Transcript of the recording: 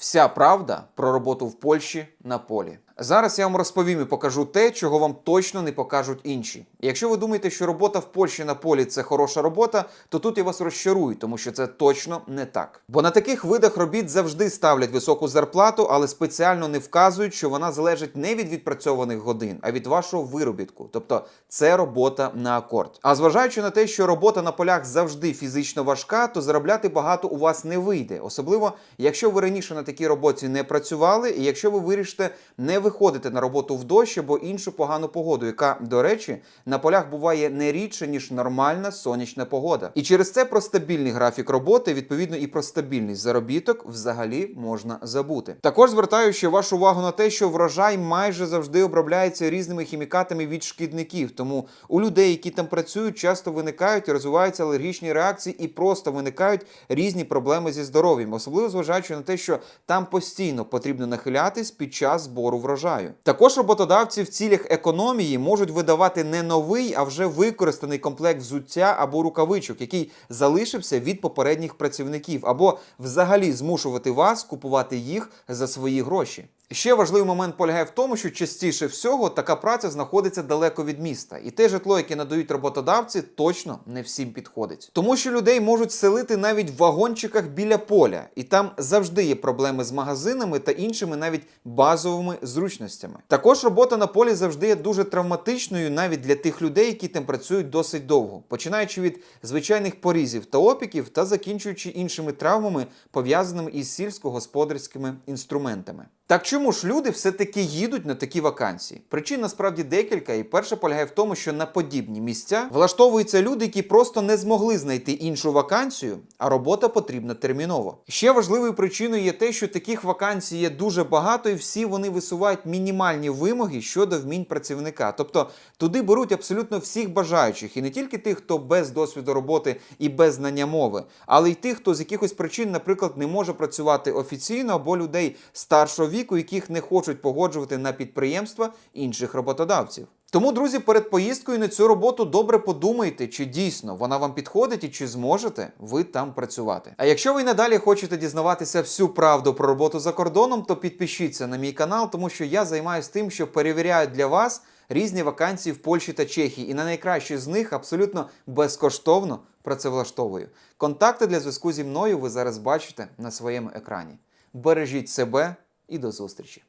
Вся правда про роботу в Польщі на полі. Зараз я вам розповім і покажу те, чого вам точно не покажуть інші. Якщо ви думаєте, що робота в Польщі на полі це хороша робота, то тут я вас розчарую, тому що це точно не так. Бо на таких видах робіт завжди ставлять високу зарплату, але спеціально не вказують, що вона залежить не від відпрацьованих годин, а від вашого виробітку. Тобто це робота на акорд. А зважаючи на те, що робота на полях завжди фізично важка, то заробляти багато у вас не вийде, особливо якщо ви раніше на такій роботі не працювали, і якщо ви вирішите не виходити на роботу в дощ або іншу погану погоду, яка, до речі, на полях буває не рідше ніж нормальна сонячна погода. І через це про стабільний графік роботи, відповідно, і про стабільний заробіток взагалі можна забути. Також звертаю ще вашу увагу на те, що врожай майже завжди обробляється різними хімікатами від шкідників. Тому у людей, які там працюють, часто виникають і розвиваються алергічні реакції і просто виникають різні проблеми зі здоров'ям, особливо зважаючи на те, що там постійно потрібно нахилятись під час збору врожаю. Також роботодавці в цілях економії можуть видавати не новий, а вже використаний комплект взуття або рукавичок, який залишився від попередніх працівників, або взагалі змушувати вас купувати їх за свої гроші. Ще важливий момент полягає в тому, що частіше всього така праця знаходиться далеко від міста, і те житло, яке надають роботодавці, точно не всім підходить. Тому що людей можуть селити навіть в вагончиках біля поля, і там завжди є проблеми з магазинами та іншими навіть базовими зручностями. Також робота на полі завжди є дуже травматичною навіть для тих людей, які там працюють досить довго, починаючи від звичайних порізів та опіків та закінчуючи іншими травмами, пов'язаними із сільськогосподарськими інструментами. Так чому ж люди все-таки їдуть на такі вакансії? Причин насправді декілька, і перша полягає в тому, що на подібні місця влаштовуються люди, які просто не змогли знайти іншу вакансію, а робота потрібна терміново. Ще важливою причиною є те, що таких вакансій є дуже багато, і всі вони висувають мінімальні вимоги щодо вмінь працівника. Тобто туди беруть абсолютно всіх бажаючих, і не тільки тих, хто без досвіду роботи і без знання мови, але й тих, хто з якихось причин, наприклад, не може працювати офіційно або людей старшого віку, яких не хочуть погоджувати на підприємства інших роботодавців. Тому, друзі, перед поїздкою на цю роботу добре подумайте, чи дійсно вона вам підходить і чи зможете ви там працювати. А якщо ви надалі хочете дізнаватися всю правду про роботу за кордоном, то підпишіться на мій канал, тому що я займаюся тим, що перевіряю для вас різні вакансії в Польщі та Чехії, і на найкращі з них абсолютно безкоштовно працевлаштовую. Контакти для зв'язку зі мною ви зараз бачите на своєму екрані. Бережіть себе і до зустрічі!